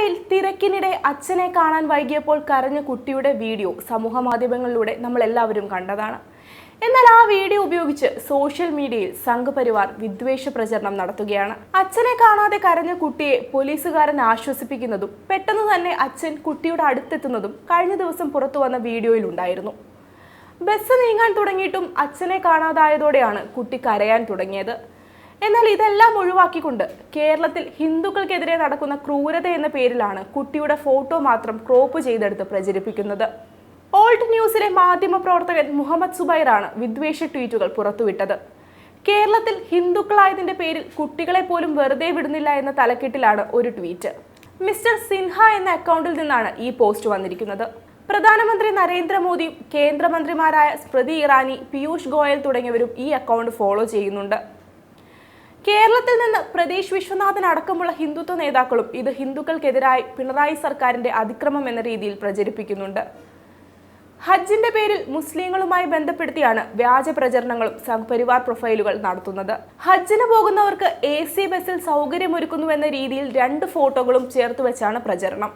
ശബരിമലയിൽ തിരക്കിനിടെ അച്ഛനെ കാണാൻ വൈകിയപ്പോൾ കരഞ്ഞ കുട്ടിയുടെ വീഡിയോ സമൂഹ മാധ്യമങ്ങളിലൂടെ നമ്മൾ എല്ലാവരും കണ്ടതാണ്. എന്നാൽ ആ വീഡിയോ ഉപയോഗിച്ച് സോഷ്യൽ മീഡിയയിൽ സംഘപരിവാർ വിദ്വേഷ പ്രചരണം നടത്തുകയാണ്. അച്ഛനെ കാണാതെ കരഞ്ഞ കുട്ടിയെ പോലീസുകാരൻ ആശ്വസിപ്പിക്കുന്നതും പെട്ടെന്ന് തന്നെ അച്ഛൻ കുട്ടിയുടെ അടുത്തെത്തുന്നതും കഴിഞ്ഞ ദിവസം പുറത്തു വന്ന വീഡിയോയിലുണ്ടായിരുന്നു ബസ് നീങ്ങാൻ തുടങ്ങിയിട്ടും അച്ഛനെ കാണാതായതോടെയാണ് കുട്ടി കരയാൻ തുടങ്ങിയത്. എന്നാൽ ഇതെല്ലാം ഒഴിവാക്കിക്കൊണ്ട് കേരളത്തിൽ ഹിന്ദുക്കൾക്കെതിരെ നടക്കുന്ന ക്രൂരത എന്ന പേരിലാണ് കുട്ടിയുടെ ഫോട്ടോ മാത്രം ക്രോപ്പ് ചെയ്തെടുത്ത് പ്രചരിപ്പിക്കുന്നത്. ഓൾഡ് ന്യൂസിലെ മാധ്യമപ്രവർത്തകൻ മുഹമ്മദ് സുബൈറാണ് വിദ്വേഷ ട്വീറ്റുകൾ പുറത്തുവിട്ടത്. കേരളത്തിൽ ഹിന്ദുക്കളായതിന്റെ പേരിൽ കുട്ടികളെ പോലും വെറുതെ വിടുന്നില്ല എന്ന തലക്കെട്ടിലാണ് ഒരു ട്വീറ്റ്. മിസ്റ്റർ സിൻഹ എന്ന അക്കൗണ്ടിൽ നിന്നാണ് ഈ പോസ്റ്റ് വന്നിരിക്കുന്നത്. പ്രധാനമന്ത്രി നരേന്ദ്രമോദിയും കേന്ദ്രമന്ത്രിമാരായ സ്മൃതി ഇറാനി പീയൂഷ് ഗോയൽ തുടങ്ങിയവരും ഈ അക്കൗണ്ട് ഫോളോ ചെയ്യുന്നുണ്ട്. കേരളത്തിൽ നിന്ന് പ്രദേശ് വിശ്വനാഥൻ അടക്കമുള്ള ഹിന്ദുത്വ നേതാക്കളും ഇത് ഹിന്ദുക്കൾക്കെതിരായി പിണറായി സർക്കാരിന്റെ അതിക്രമം എന്ന രീതിയിൽ പ്രചരിപ്പിക്കുന്നുണ്ട്. ഹജ്ജിന്റെ പേരിൽ മുസ്ലിങ്ങളുമായി ബന്ധപ്പെടുത്തിയാണ് വ്യാജ പ്രചരണങ്ങളും സംഘപരിവാർ പ്രൊഫൈലുകൾ നടത്തുന്നത്. ഹജ്ജിന് പോകുന്നവർക്ക് എ സി ബസ്സിൽ സൗകര്യമൊരുക്കുന്നുവെന്ന രീതിയിൽ രണ്ട് ഫോട്ടോകളും ചേർത്ത് വെച്ചാണ് പ്രചരണം.